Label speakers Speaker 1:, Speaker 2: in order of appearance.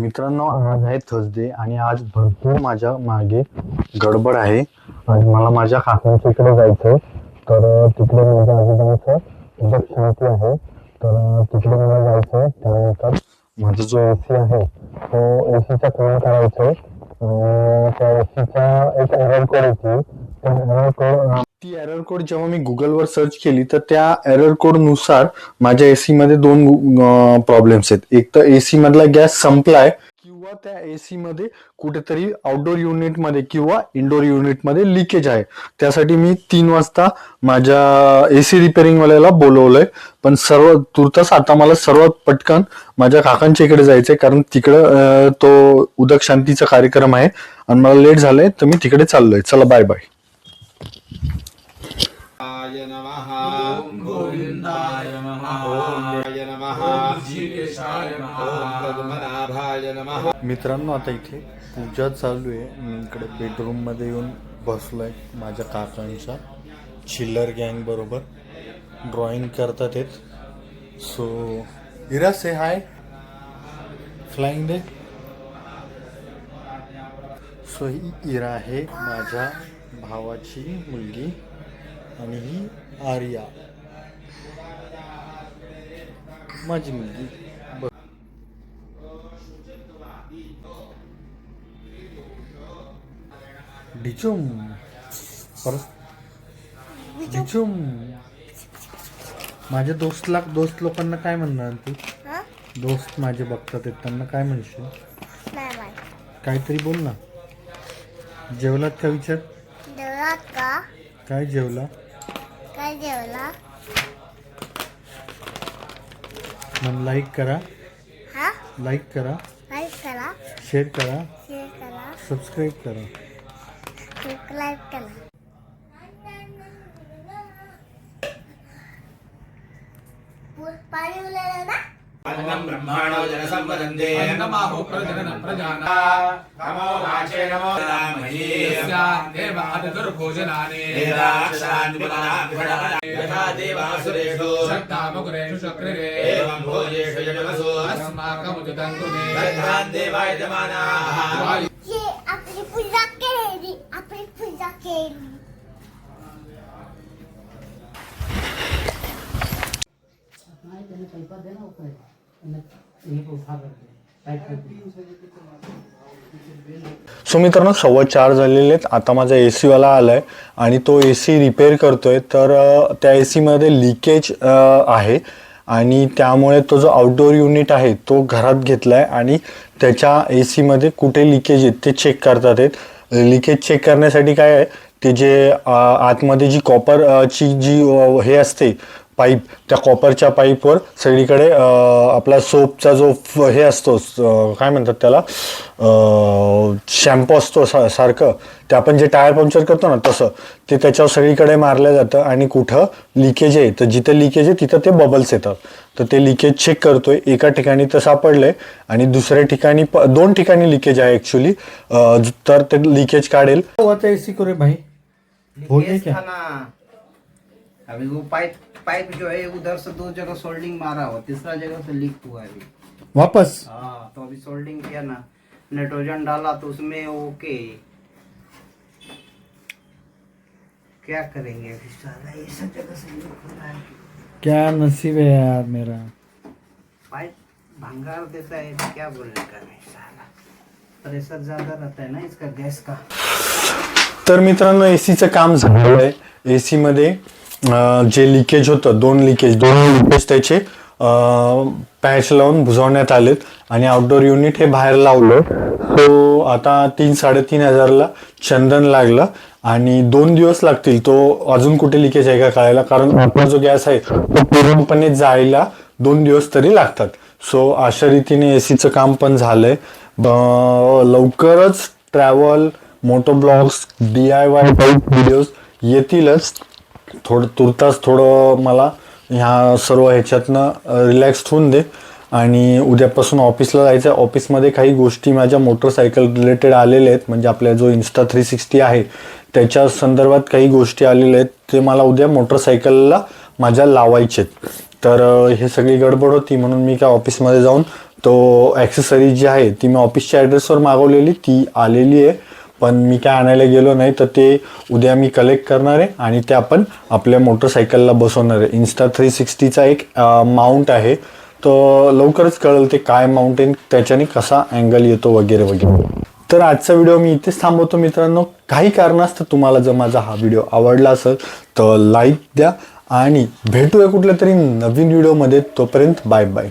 Speaker 1: मित्रांनो आज आहे थर्सडे आणि आज भरपूर माझ्या मागे गडबड आहे. आज मला माझ्या काकांच्या इकडे जायचं तर तिकडे माझ्या आजोबांचं एकदम आहे. तर तिकडे मला जायचं त्यानंतर माझा जो ए सी आहे तो ए सीचा काम करायचो आहे त्या ए सीचा एक एरर कोड येते त्या एरर कोड ती एरर कोड जेव्हा मी गुगलवर सर्च केली तर त्या एरर कोडनुसार माझ्या एसी मध्ये दोन प्रॉब्लेम्स आहेत. एक तर एसी मधला गॅस संपलाय किंवा त्या एसी मध्ये कुठेतरी आउटडोर युनिटमध्ये किंवा इनडोर युनिटमध्ये लिकेज आहे. त्यासाठी मी तीन वाजता माझ्या एसी रिपेअरिंगवाल्याला बोलवलंय. पण सर्व तुर्तास आता मला सर्वात पटकन माझ्या काकांच्या इकडे जायचंय कारण तिकडं तो उदक शांतीचा कार्यक्रम आहे. आणि मला लेट झालंय तर मी तिकडे चाललोय. चला बाय बाय
Speaker 2: आय नमः। गोविंदाय नमः। ओम नमः। जीवेशाय नमः। ओम पद्मनाभाय नमः।
Speaker 1: मित्रांनो आता इथे पूजा चालू आहे. मी इकडे बेडरूममध्ये येऊन बसलोय माझ्या काकांच्या. चिल्लर गँग बरोबर. ड्रॉइंग करतात आहेत. So Ira say hi flying day so ही इरा आहे माझ्या भावाची मुलगी. आणि ही आर्या. माझी मुलगी ब- डिचुम. परत डिचुम. माझ्या दोस्तला दोस्त लोकांना काय म्हणणार तू? दोस्त माझे बघतात त्यांना काय म्हणशील. काहीतरी बोल ना. जेवलात का विचार?
Speaker 3: जेवला का?
Speaker 1: काय जेवला?
Speaker 3: काय जेवला?
Speaker 1: मग लाईक करा.
Speaker 3: हा?
Speaker 1: लाईक करा.
Speaker 3: लाईक करा.
Speaker 1: शेअर करा.
Speaker 3: शेअर करा.
Speaker 1: सबस्क्राईब करा.
Speaker 3: सबस्क्राईब करा. पाणी उरलेलं ना?
Speaker 2: अन्नं ब्रह्माणो जनसम्पदन्ते नमो प्रजनन प्रजाना नमो वाचे नमो रामये
Speaker 4: देवादिदुर्भोजनानि
Speaker 2: यथा देवासुरेषु
Speaker 4: शक्तामुग्रेषु शक्रिरे
Speaker 2: एवं भोजेषु यजमसु
Speaker 4: अस्माकमुदितं कुरुते
Speaker 2: श्रद्धान्
Speaker 1: सो मित्रांनो सव्वा चार झालेले आहेत. आता माझा ए सीवाला आला आहे आणि तो ए सी रिपेअर करतोय. तर त्या ए सीमध्ये लिकेज आहे. आणि त्यामुळे तो जो आउटडोर युनिट आहे तो घरात घेतला आहे आणि त्याच्या ए सीमध्ये कुठे लिकेज आहेत ते चेक करतात आहेत. लिकेज चेक करण्यासाठी काय आहे ते जे आतमध्ये जी कॉपरची जी हे असते पाईप त्या कॉपरच्या पाईपवर सगळीकडे आपला सोपचा जो हे असतो काय म्हणतात त्याला शॅम्पू असतो सा सारखं ते आपण जे टायर पंक्चर करतो ना तसं ते त्याच्यावर सगळीकडे मारलं जातं आणि कुठं लिकेज आहे तर जिथं लिकेज आहे तिथं ते बबल्स येतात. तर ते लिकेज चेक करतोय एका ठिकाणी तर सापडलंय आणि दुसऱ्या ठिकाणी प- दोन ठिकाणी लिकेज आहे ॲक्च्युली तर ते लिकेज काढेल. भाई हो
Speaker 5: केस
Speaker 1: क्या?
Speaker 5: था ना अभी वो पाइप पाइप जो है उधर से दो जगह सोल्डिंग मारा हुआ तीसरा जगह से लीक हुआ है अभी
Speaker 1: वापस?
Speaker 5: हाँ तो अभी सोल्डिंग किया ना. नाइट्रोजन डाला तो उसमें ओके. क्या करेंगे? अभी साला ये सब जगह से लीक हो रहा है.
Speaker 1: क्या नसीब है यार मेरा।
Speaker 5: पाइप भंगार देता है तो क्या बोलने का नहीं साला प्रेशर ज्यादा रहता है ना इसका गैस का?
Speaker 1: तर मित्रांनो एसीचं काम झालेलं आहे. एसी मध्ये अं, जे लिकेज होतं दोन लिकेज दोन लिकेज त्याचे पॅच लावून बुजवण्यात आलेत आणि आउटडोर युनिट हे बाहेर लावलं. सो आता तीन साडेतीन हजारला चंदन लागलं आणि दोन दिवस लागतील. तो अजून कुठे लिकेज आहे का कळायला? कारण आपला जो गॅस आहे तो पूर्णपणे जायला दोन दिवस तरी लागतात. सो अशा रीतीने एसीचं काम पण झालंय. लवकरच travel moto blogs D I Y type videos येतीलच. थोडं तुर्तास थोडं मला ह्या सर्व ह्याच्यातनं रिलॅक्स होऊन दे. आणि उद्यापासून ऑफिसला जायचं. आहे ऑफिसमध्ये काही गोष्टी माझ्या मोटरसायकल रिलेटेड आलेल्या आहेत. म्हणजे आपल्या जो इन्स्टा थ्री सिक्स्टी आहे त्याच्या संदर्भात काही गोष्टी आलेल्या आहेत. ते मला उद्या मोटरसायकलला माझ्या लावायचे आहेत तर हे सगळी गडबड होती. म्हणून मी काय ऑफिसमध्ये जाऊन तो ॲक्सेसरी जी आहे ती मी ऑफिसच्या ॲड्रेसवर मागवलेली. ती आलेली आहे. पण मी काय आणायला गेलो नाही तर ते उद्या मी कलेक्ट करणार आहे आणि ते आपण आपल्या मोटरसायकलला बसवणार आहे. इन्स्टा थ्री सिक्स्टीचा एक माउंट आहे. तो लवकरच कळेल ते काय माउंटेन त्याच्याने कसा अँगल येतो वगैरे वगैरे. तर आजचा व्हिडिओ मी इथेच थांबवतो मित्रांनो. काही कारणास्तव तुम्हाला जर माझा हा व्हिडिओ आवडला असेल तर लाईक द्या आणि भेटूया कुठल्या तरी नवीन व्हिडिओमध्ये तोपर्यंत बाय बाय